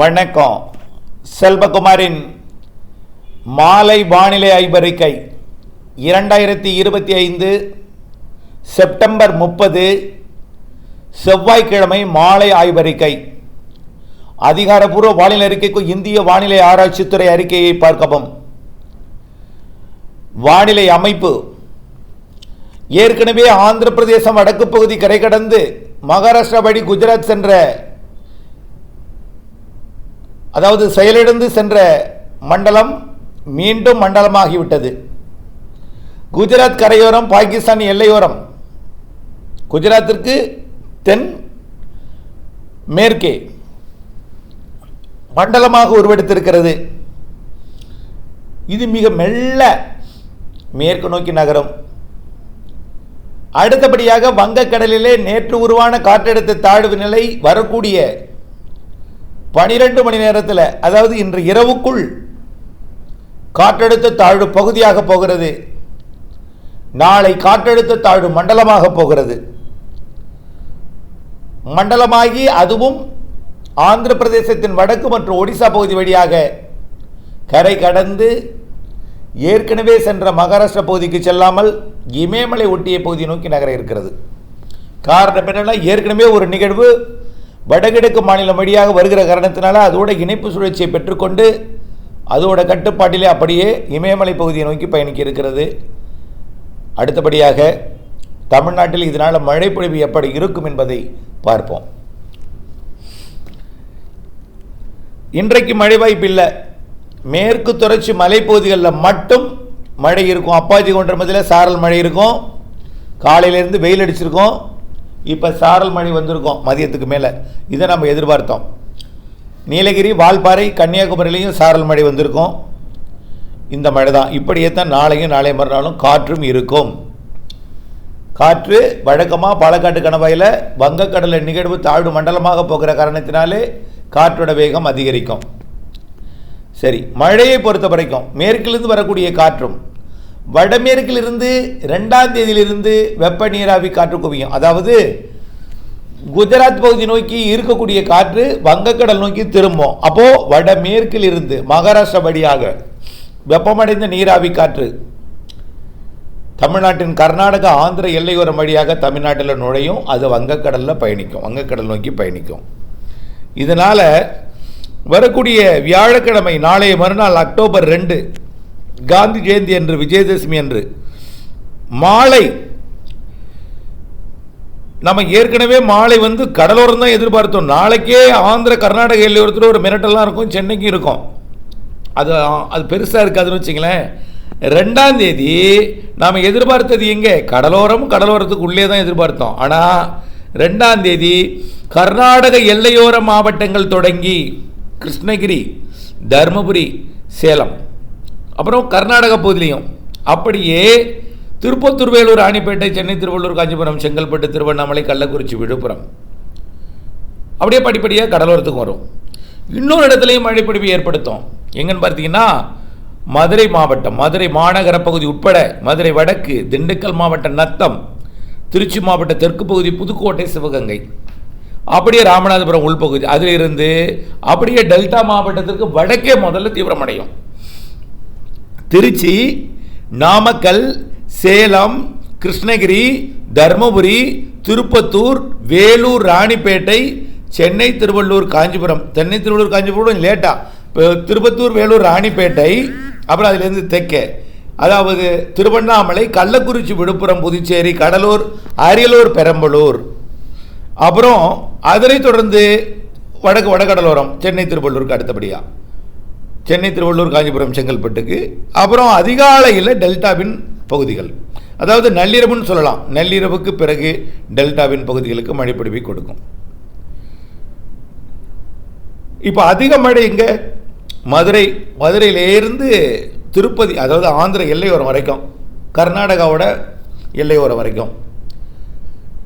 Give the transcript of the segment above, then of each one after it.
வணக்கம். செல்வகுமாரின் மாலை வானிலை ஆய்வறிக்கை இரண்டாயிரத்தி இருபத்தி ஐந்து செப்டம்பர் முப்பது செவ்வாய்க்கிழமை மாலை ஆய்வறிக்கை அதிகாரப்பூர்வ வானிலை அறிக்கைக்கு இந்திய வானிலை ஆராய்ச்சித்துறை அறிக்கையை பார்க்கவும். வானிலை அமைப்பு. ஏற்கனவே ஆந்திர பிரதேசம் வடக்கு பகுதி கரை கடந்து மகாராஷ்டிரா வழி குஜராத் சென்ற அதாவது செயலிழந்து சென்ற மண்டலம் மீண்டும் மண்டலமாகிவிட்டது. குஜராத் கரையோரம் பாகிஸ்தான் எல்லையோரம் குஜராத்திற்கு தென் மேற்கே மண்டலமாக உருவெடுத்திருக்கிறது. இது மிக மெல்ல மேற்கு நோக்கி நகரும். அடுத்தபடியாக வங்கக்கடலிலே நேற்று உருவான காற்றழுத்த தாழ்வு நிலை வரக்கூடிய பனிரெண்டு மணி நேரத்தில் அதாவது இன்று இரவுக்குள் காற்றழுத்த தாழ்வு பகுதியாக போகிறது. நாளை காற்றழுத்த தாழ்வு மண்டலமாக போகிறது. மண்டலமாகி அதுவும் ஆந்திர பிரதேசத்தின் வடக்கு மற்றும் ஒடிசா பகுதி வழியாக கரை கடந்து ஏற்கனவே சென்ற மகாராஷ்டிரா பகுதிக்கு செல்லாமல் இமயமலை ஒட்டிய பகுதியை நோக்கி நகர இருக்கிறது. காரணம் என்னென்னா ஏற்கனவே ஒரு நிகழ்வு வடகிழக்கு மாநிலம் வழியாக வருகிற காரணத்தினால அதோட இணைப்பு சுழற்சியை பெற்றுக்கொண்டு அதோட கட்டுப்பாட்டிலே அப்படியே இமயமலை பகுதியை நோக்கி பயணிக்க இருக்கிறது. அடுத்தபடியாக தமிழ்நாட்டில் இதனால் மழை பொழிவு எப்படி இருக்கும் என்பதை பார்ப்போம். இன்றைக்கு மழை வாய்ப்பு இல்லை. மேற்கு தொடர்ச்சி மலைப்பகுதிகளில் மட்டும் மழை இருக்கும். அப்பாச்சி கொண்டமத்தில் சாரல் மழை இருக்கும். காலையிலேருந்து வெயில் அடிச்சிருக்கோம். இப்போ சாரல் மழை வந்திருக்கோம் மதியத்துக்கு மேலே. இதை நம்ம எதிர்பார்த்தோம். நீலகிரி வால்பாறை கன்னியாகுமரியிலையும் சாரல் மழை வந்திருக்கும். இந்த மழை தான் இப்படியே தான் நாளையும் நாளை மறுநாளும் காற்றும் இருக்கும். காற்று வழக்கமாக பாலக்காட்டு கணவாயில் வங்கக்கடலில் நிகழ்வு தாழ்வு மண்டலமாக போகிற காரணத்தினாலே காற்றோட வேகம் அதிகரிக்கும். சரி மழையை பொறுத்த வரைக்கும் மேற்கிலிருந்து வரக்கூடிய காற்றும் வடமேற்கிலிருந்து ரெண்டாம் தேதியிலிருந்து வெப்ப நீராவி காற்று குவியும். அதாவது குஜராத் பகுதி நோக்கி இருக்கக்கூடிய காற்று வங்கக்கடல் நோக்கி திரும்பும். அப்போ வடமேற்கில் இருந்து மகாராஷ்டிரா வழியாக வெப்பமடைந்த நீராவி காற்று தமிழ்நாட்டின் கர்நாடகா ஆந்திர எல்லையோரம் வழியாக தமிழ்நாட்டில் நுழையும். அது வங்கக்கடலில் பயணிக்கும். வங்கக்கடல் நோக்கி பயணிக்கும். இதனால் வரக்கூடிய வியாழக்கிழமை நாளைய மறுநாள் அக்டோபர் ரெண்டு காந்தி ஜெயந்தி அன்று விஜயதசமி அன்று மாலை. நம்ம ஏற்கனவே மாலை வந்து கடலோரம் தான் எதிர்பார்த்தோம். நாளைக்கே ஆந்திர கர்நாடக எல்லையோரத்தில் ஒரு மிரட்டெல்லாம் இருக்கும் சென்னைக்கும் இருக்கும். அது அது பெருசாக இருக்காதுன்னு வச்சுங்களேன். ரெண்டாம் தேதி நாம் எதிர்பார்த்தது எங்கே? கடலோரம் கடலோரத்துக்கு உள்ளே தான் எதிர்பார்த்தோம். ஆனால் ரெண்டாம் தேதி கர்நாடக எல்லையோர மாவட்டங்கள் தொடங்கி கிருஷ்ணகிரி தருமபுரி சேலம். அப்புறம் கர்நாடக பகுதியிலையும் அப்படியே திருப்பத்தூர் வேலூர் ராணிப்பேட்டை சென்னை திருவள்ளூர் காஞ்சிபுரம் செங்கல்பட்டு திருவண்ணாமலை கள்ளக்குறிச்சி விழுப்புரம். அப்படியே படிப்படியாக கடலோரத்துக்கு வரும். இன்னொரு இடத்துலையும் மழைப்பிடிப்பு ஏற்படுத்தும். எங்கன்னு பார்த்தீங்கன்னா மதுரை மாவட்டம் மதுரை மாநகர பகுதி உட்பட மதுரை வடக்கு திண்டுக்கல் மாவட்டம் நத்தம் திருச்சி மாவட்ட தெற்கு பகுதி புதுக்கோட்டை சிவகங்கை. அப்படியே ராமநாதபுரம் உள்பகுதி அதிலிருந்து அப்படியே டெல்டா மாவட்டத்திற்கு வடக்கே முதல்ல தீவிரமடையும். திருச்சி நாமக்கல் சேலம் கிருஷ்ணகிரி தருமபுரி திருப்பத்தூர் வேலூர் ராணிப்பேட்டை சென்னை திருவள்ளூர் காஞ்சிபுரம். சென்னை திருவள்ளூர் காஞ்சிபுரம் லேட்டாக இப்போ திருப்பத்தூர் வேலூர் ராணிப்பேட்டை அப்புறம் அதுலேருந்து தெற்கே. அதாவது திருவண்ணாமலை கள்ளக்குறிச்சி விழுப்புரம் புதுச்சேரி கடலூர் அரியலூர் பெரம்பலூர். அப்புறம் அதனைத் தொடர்ந்து வடக்கு வடகடலோரம் சென்னை திருவள்ளூருக்கு அடுத்தபடியாக சென்னை திருவள்ளூர் காஞ்சிபுரம் செங்கல்பட்டுக்கு. அப்புறம் அதிகாலையில் டெல்டாவின் பகுதிகள். அதாவது நள்ளிரவுன்னு சொல்லலாம். நள்ளிரவுக்கு பிறகு டெல்டாவின் பகுதிகளுக்கு மழைப்பிடிவை கொடுக்கும். இப்போ அதிக மழை இங்கே மதுரை. மதுரையிலேருந்து திருப்பதி அதாவது ஆந்திர எல்லையோரம் வரைக்கும். கர்நாடகாவோட எல்லையோரம் வரைக்கும்.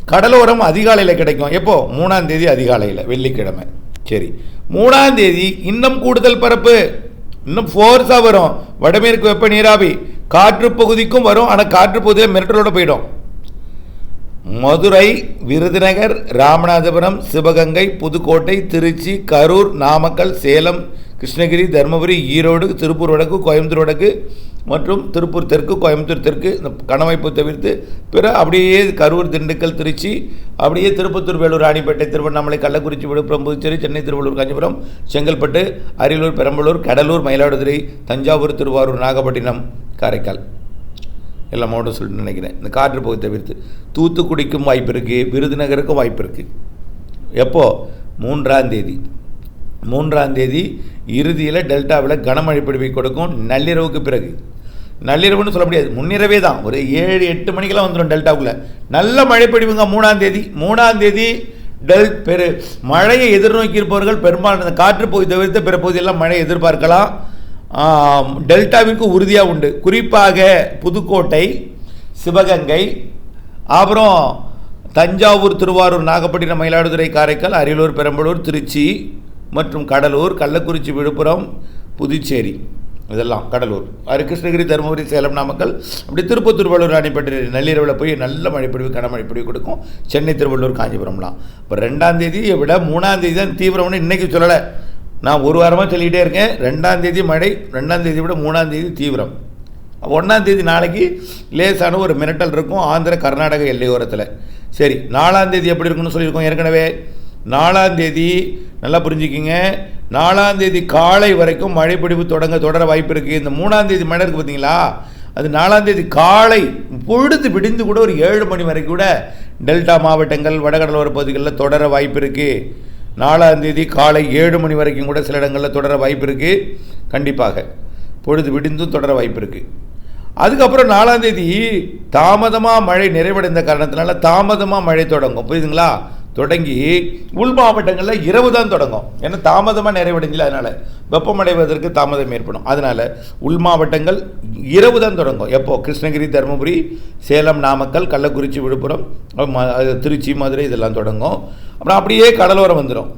கடலோரம் அதிகாலையில் கிடைக்கும். எப்போ? மூணாம் தேதி அதிகாலையில் வெள்ளிக்கிழமை. சரி. மூணாம் தேதி இன்னும் கூடுதல் பரப்பு. இன்னும் ஃபோர்ஸாக வரும். வடமேற்கு வெப்ப நீராவி காற்று பகுதிக்கும் வரும். ஆனால் காற்று பகுதியில் மிரட்டலோட போயிடும். மதுரை விருதுநகர் ராமநாதபுரம் சிவகங்கை புதுக்கோட்டை திருச்சி கரூர் நாமக்கல் சேலம் கிருஷ்ணகிரி தருமபுரி ஈரோடு திருப்பூர் வடக்கு கோயம்புத்தூர் வடக்கு மற்றும் திருப்பூர் தெற்கு கோயம்புத்தூர் தெற்கு இந்த கணவாய்ப்பு தவிர்த்து பிற அப்படியே கரூர் திண்டுக்கல் திருச்சி அப்படியே திருப்பத்தூர் வேலூர் ராணிப்பேட்டை திருவண்ணாமலை கள்ளக்குறிச்சி விழுப்புரம் புதுச்சேரி சென்னை திருவள்ளூர் காஞ்சிபுரம் செங்கல்பட்டு அரியலூர் பெரம்பலூர் கடலூர் மயிலாடுதுறை தஞ்சாவூர் திருவாரூர் நாகப்பட்டினம் காரைக்கால். எல்லா மாவட்டம் சொல்லிட்டு நினைக்கிறேன். இந்த காற்று பகுதி தவிர்த்து தூத்துக்குடிக்கும் வாய்ப்பு இருக்குது விருதுநகருக்கும் வாய்ப்பு இருக்குது எப்போது மூன்றாம் தேதி. மூன்றாம் தேதி இறுதியில் டெல்டாவில் கனமழை பொழிவை கொடுக்கும் நள்ளிரவுக்கு பிறகு. நள்ளிரவுன்னு சொல்ல முடியாது முன்னிரவே தான். ஒரு ஏழு எட்டு மணிக்கெல்லாம் வந்துடும் டெல்டாவுக்குள்ளே. நல்ல மழை பிடிவுங்க மூணாம் தேதி. மூணாம் தேதி டெல் பெரு மழையை எதிர்நோக்கி இருப்பவர்கள் பெரும்பாலான இந்த காற்று பகுதி தவிர்த்த பிற பகுதியெல்லாம் மழை எதிர்பார்க்கலாம். டெல்டாவிற்கு உறுதியாக உண்டு. குறிப்பாக புதுக்கோட்டை சிவகங்கை அப்புறம் தஞ்சாவூர் திருவாரூர் நாகப்பட்டினம் மயிலாடுதுறை காரைக்கால் அரியலூர் பெரம்பலூர் திருச்சி மற்றும் கடலூர் கள்ளக்குறிச்சி விழுப்புரம் புதுச்சேரி. இதெல்லாம் கடலூர். அது கிருஷ்ணகிரி தருமபுரி சேலம் நாமக்கல். அப்படி திருப்பத்தூர் வள்ளூர் ராணிப்பேட்டை நள்ளிரவில் போய் நல்ல மழைப்பொழிவு கனமழைப்பொழிவு கொடுக்கும். சென்னை திருவள்ளூர் காஞ்சிபுரம்லாம். இப்போ ரெண்டாம் தேதியை விட மூணாம் தேதி தான் தீவிரம்னு இன்றைக்கி சொல்லலை. நான் ஒரு வாரமாக சொல்லிக்கிட்டே இருக்கேன். ரெண்டாம் தேதி மழை ரெண்டாம் தேதி விட மூணாம் தேதி தீவிரம். ஒன்றாம் தேதி நாளைக்கு லேசான ஒரு மிரட்டல் இருக்கும் ஆந்திர கர்நாடக எல்லையோரத்தில். சரி நாலாம் தேதி எப்படி இருக்குன்னு சொல்லியிருக்கோம் ஏற்கனவே. நாலாம் தேதி நல்லா புரிஞ்சுக்கிங்க. நாலாம் தேதி காலை வரைக்கும் மழைப்பிடிப்பு தொடங்க தொடர வாய்ப்பு இருக்குது இந்த மூணாம் தேதி மழை இருக்குது பார்த்தீங்களா? அது நாலாம் தேதி காலை பொழுது விடிந்து கூட ஒரு ஏழு மணி வரைக்கும் கூட டெல்டா மாவட்டங்கள் வடகடலோர பகுதிகளில் தொடர வாய்ப்பு இருக்குது நாலாம் தேதி காலை ஏழு மணி வரைக்கும் கூட சில இடங்களில் தொடர வாய்ப்பு இருக்குது கண்டிப்பாக பொழுது விடிந்தும் தொடர வாய்ப்பு இருக்குது அதுக்கப்புறம் நாலாம் தேதி தாமதமாக மழை நிறைவடைந்த காரணத்தினால தாமதமாக மழை தொடங்கும். புரியுதுங்களா? தொடங்கி உள் மாவட்டங்களில் இரவு தான் தொடங்கும். ஏன்னா தாமதமாக நிறைவடைஞ்சல அதனால். வெப்பமடைவதற்கு தாமதம் ஏற்படும். அதனால் உள் மாவட்டங்கள் இரவு தான் தொடங்கும். எப்போது கிருஷ்ணகிரி தருமபுரி சேலம் நாமக்கல் கள்ளக்குறிச்சி விழுப்புரம் ம- அது திருச்சி மதுரை இதெல்லாம் தொடங்கும். அப்புறம் அப்படியே கடலோரம் வந்துடும்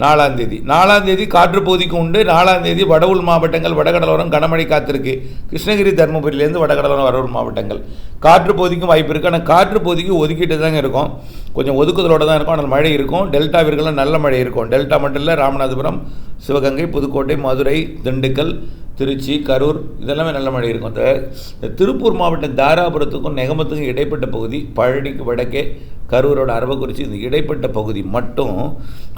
நாலாம் தேதி. நாலாம் தேதி காற்றுப்பகுதிக்கு உண்டு. நாலாம் தேதி வட உள் மாவட்டங்கள் வடகடலோரம் கனமழை காத்திருக்கு. கிருஷ்ணகிரி தருமபுரியிலேருந்து வடகடலோரம் வட மாவட்டங்கள். காற்றுப்பகுதிக்கும் வாய்ப்பு இருக்குது ஆனால் காற்றுப்பகுதிக்கு ஒதுக்கிட்டு தாங்க இருக்கும். கொஞ்சம் ஒதுக்குதலோட தான் இருக்கும். ஆனால் மழை இருக்கும். டெல்டாவிற்கெல்லாம் நல்ல மழை இருக்கும். டெல்டா மட்டும் இல்லை ராமநாதபுரம் சிவகங்கை புதுக்கோட்டை மதுரை திண்டுக்கல் திருச்சி கரூர் இதெல்லாமே நல்ல மழை இருக்கும். இந்த திருப்பூர் மாவட்டம் தாராபுரத்துக்கும் நெகமத்துக்கும் இடைப்பட்ட பகுதி பழனிக்கு வடக்கே கரூரோட அரவக்குறிச்சி இந்த இடைப்பட்ட பகுதி மட்டும்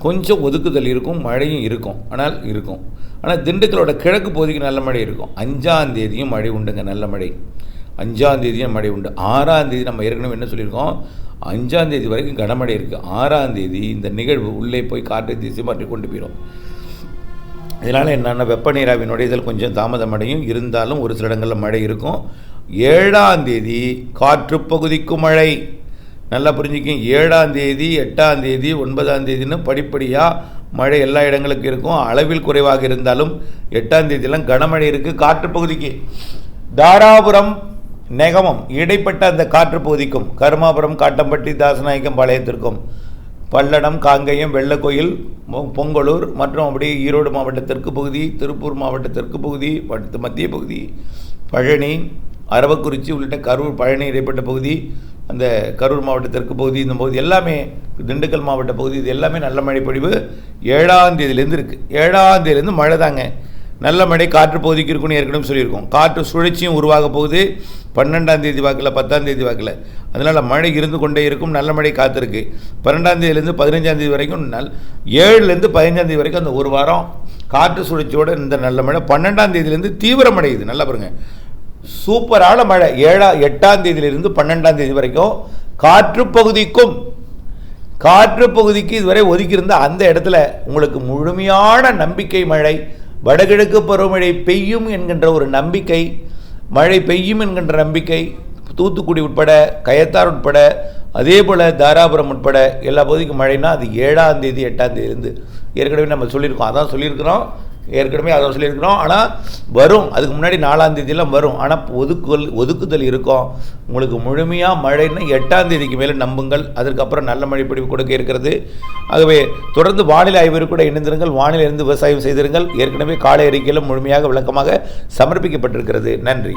கொஞ்சம் ஒதுக்குதல் இருக்கும் மழையும் இருக்கும். ஆனால் இருக்கும். ஆனால் திண்டுக்கலோட கிழக்கு பகுதிக்கு நல்ல மழை இருக்கும். அஞ்சாம் தேதியும் மழை உண்டுங்க நல்ல மழை. அஞ்சாம் தேதியும் மழை உண்டு. ஆறாம் தேதி நம்ம ஏற்கனவே என்ன சொல்லியிருக்கோம்? அஞ்சாம் தேதி வரைக்கும் கனமழை இருக்குது ஆறாம் தேதி இந்த நிகழ்வு உள்ளே போய் காற்றை திசை மாற்றி கொண்டு போயிடும் இதனால் என்னென்ன வெப்ப நீராவி நுழைதல் கொஞ்சம் தாமதமடையும் இருந்தாலும் ஒரு சில இடங்களில் மழை இருக்கும். ஏழாம் தேதி காற்று பகுதிக்கும் மழை. நல்லா புரிஞ்சுக்கும் ஏழாம் தேதி எட்டாம் தேதி ஒன்பதாம் தேதின்னு படிப்படியாக மழை எல்லா இடங்களுக்கும் இருக்கும். அளவில் குறைவாக இருந்தாலும் எட்டாம் தேதியெல்லாம் கனமழை இருக்குது காற்று பகுதிக்கு. தாராபுரம் நெகமம் இடைப்பட்ட அந்த காற்று பகுதிக்கும் கருமாபுரம் காட்டம்பட்டி தாசநாயக்கம் பாளையத்திற்கும் பல்லடம் காங்கயம் வெள்ளக்கோயில் பொங்கலூர் மற்றும் அப்படியே ஈரோடு மாவட்ட தெற்கு பகுதி திருப்பூர் மாவட்ட தெற்கு பகுதி மத்திய பகுதி பழனி அரவக்குறிச்சி உள்ளிட்ட கரூர் பழனி இடைப்பட்ட பகுதி அந்த கரூர் மாவட்ட தெற்கு பகுதி இந்த பகுதி எல்லாமே திண்டுக்கல் மாவட்ட பகுதி இது எல்லாமே நல்ல மழை பொழிவு ஏழாம் தேதியிலேருந்து இருக்குது ஏழாம் தேதியிலேருந்து மழை தாங்க. நல்ல மழை காற்று பகுதிக்கு இருக்குன்னு ஏற்கனவே சொல்லியிருக்கோம். காற்று சுழற்சியும் உருவாக போகுது. பன்னெண்டாம் தேதி வாக்கில் பத்தாம் தேதி வாக்கில். அதனால் மழை இருந்து கொண்டே இருக்கும் நல்ல மழை காத்திருக்கு பன்னெண்டாம் தேதியிலேருந்து பதினஞ்சாம் தேதி வரைக்கும் நல் ஏழுலேருந்து பதினஞ்சாம் தேதி வரைக்கும் அந்த ஒரு வாரம் காற்று சுழற்சியோட இந்த நல்ல மழை. பன்னெண்டாம் தேதியிலேருந்து தீவிரமடை இது நல்லா பாருங்க. சூப்பரான மழை. ஏழா எட்டாம் தேதியிலிருந்து பன்னெண்டாம் தேதி வரைக்கும் காற்று பகுதிக்கும் காற்று பகுதிக்கு இதுவரை ஒதுக்கியிருந்த அந்த இடத்துல உங்களுக்கு முழுமையான நம்பிக்கை மழை வடகிழக்கு பருவமழை பெய்யும் என்கின்ற ஒரு நம்பிக்கை மழை பெய்யும் என்கின்ற நம்பிக்கை தூத்துக்குடி உட்பட கயத்தார் உட்பட அதே போல் தாராபுரம் உட்பட எல்லா பகுதிக்கும் மழைனா அது ஏழாம் தேதி எட்டாம் தேதியிலேருந்து. ஏற்கனவே நம்ம சொல்லியிருக்கோம். அதான் சொல்லியிருக்கிறோம். ஏற்கனவே அதை சொல்லியிருக்கிறோம் ஆனால் வரும். அதுக்கு முன்னாடி நாலாம் தேதியெல்லாம் வரும். ஆனால் ஒதுக்குதல் ஒதுக்குதல் இருக்கும் உங்களுக்கு முழுமையாக மழைன்னா எட்டாம் தேதிக்கு மேலே நம்புங்கள். அதுக்கப்புறம் நல்ல மழை பிடிப்பு கொடுக்க இருக்கிறது. ஆகவே தொடர்ந்து வானிலை ஆய்வு கூட இணைந்திருங்கள். வானிலை இருந்து விவசாயம் செய்திருங்கள். ஏற்கனவே காலை அறிக்கையில் முழுமையாக விளக்கமாக சமர்ப்பிக்கப்பட்டிருக்கிறது. நன்றி.